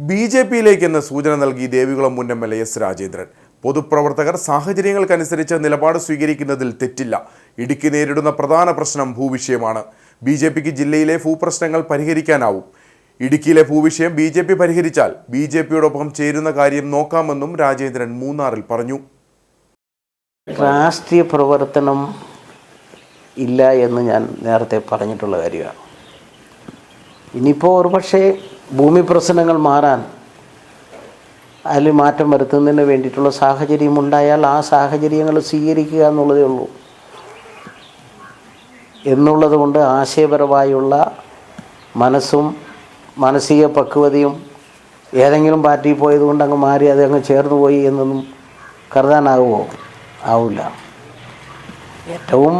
B J പിയിലേക്ക് എന്ന സൂചന നൽകി ദേവികുളം മുൻ എം എൽ എസ് രാജേന്ദ്രൻ. പൊതുപ്രവർത്തകർ സാഹചര്യങ്ങൾക്കനുസരിച്ച് നിലപാട് സ്വീകരിക്കുന്നതിൽ തെറ്റില്ല. ഇടുക്കി നേരിടുന്ന പ്രധാന പ്രശ്നം ഭൂവിഷയമാണ്. ബി ജെ പിക്ക് ജില്ലയിലെ ഭൂപ്രശ്നങ്ങൾ പരിഹരിക്കാനാവും. ഇടുക്കിയിലെ ഭൂവിഷയം ബി ജെ പി പരിഹരിച്ചാൽ ബി ജെ പിയോടൊപ്പം ചേരുന്ന കാര്യം നോക്കാമെന്നും രാജേന്ദ്രൻ മൂന്നാറിൽ പറഞ്ഞു. രാഷ്ട്രീയ പ്രവർത്തനം ഇല്ല എന്ന് ഞാൻ നേരത്തെ പറഞ്ഞിട്ടുള്ള കാര്യമാണ്. ഇനിയിപ്പോൾ ഒരു പക്ഷേ ഭൂമി പ്രശ്നങ്ങൾ മാറാൻ അതിൽ മാറ്റം വരുത്തുന്നതിന് വേണ്ടിയിട്ടുള്ള സാഹചര്യം ഉണ്ടായാൽ ആ സാഹചര്യങ്ങൾ സ്വീകരിക്കുക എന്നുള്ളതേ ഉള്ളൂ. എന്നുള്ളത് കൊണ്ട് ആശയപരമായുള്ള മനസ്സും മാനസിക പക്വതയും ഏതെങ്കിലും പാർട്ടിയിൽ പോയതുകൊണ്ട് അങ്ങ് മാറി അത് അങ്ങ് ചേർന്ന് പോയി എന്നൊന്നും കരുതാനാകുമോ ആവില്ല. ഏറ്റവും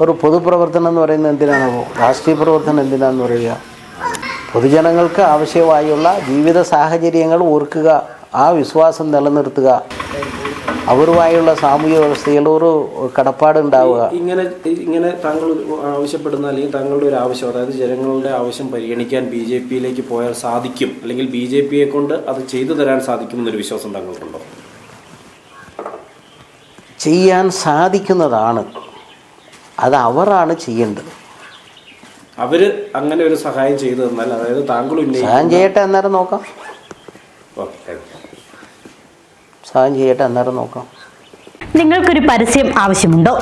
ഒരു പൊതുപ്രവർത്തനം എന്ന് പറയുന്നത് എന്തിനാണോ രാഷ്ട്രീയ പ്രവർത്തനം എന്തിനാണെന്ന് പറയുക? പൊതുജനങ്ങൾക്ക് ആവശ്യമായുള്ള ജീവിത സാഹചര്യങ്ങൾ ഓർക്കുക ആ വിശ്വാസം നിലനിർത്തുക. അവരുമായുള്ള സാമൂഹ്യ വ്യവസ്ഥയിൽ ഒരു കടപ്പാട് ഉണ്ടാവുക. ഇങ്ങനെ ഇങ്ങനെ താങ്കൾ ആവശ്യപ്പെടുന്ന അല്ലെങ്കിൽ താങ്കളുടെ ഒരു ആവശ്യം അതായത് ജനങ്ങളുടെ ആവശ്യം പരിഗണിക്കാൻ ബി ജെ പിയിലേക്ക് പോയാൽ സാധിക്കും അല്ലെങ്കിൽ ബി ജെ പിയെ കൊണ്ട് അത് ചെയ്തു തരാൻ സാധിക്കും എന്നൊരു വിശ്വാസം താങ്കൾക്കുണ്ടോ? ചെയ്യാൻ സാധിക്കുന്നതാണ്. അത് അവരാണ് ചെയ്യേണ്ടത്. അവർ അങ്ങനെ ഒരു സഹായം ചെയ്തു തന്നാൽ അതായത് താങ്കൾ സഹായം ചെയ്യട്ടെ അന്നേരം നോക്കാം. സഹായം ചെയ്യട്ടെ അന്നേരം നോക്കാം. നിങ്ങൾക്കൊരു പരസ്യം ആവശ്യമുണ്ടോ?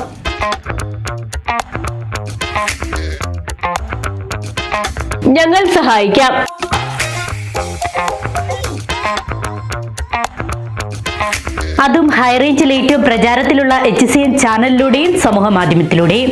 ഞങ്ങൾ സഹായിക്കാം. അതും ഹൈറേഞ്ചിൽ ഏറ്റവും പ്രചാരത്തിലുള്ള എച്ച് സി എൻ ചാനലിലൂടെയും സമൂഹ മാധ്യമത്തിലൂടെയും.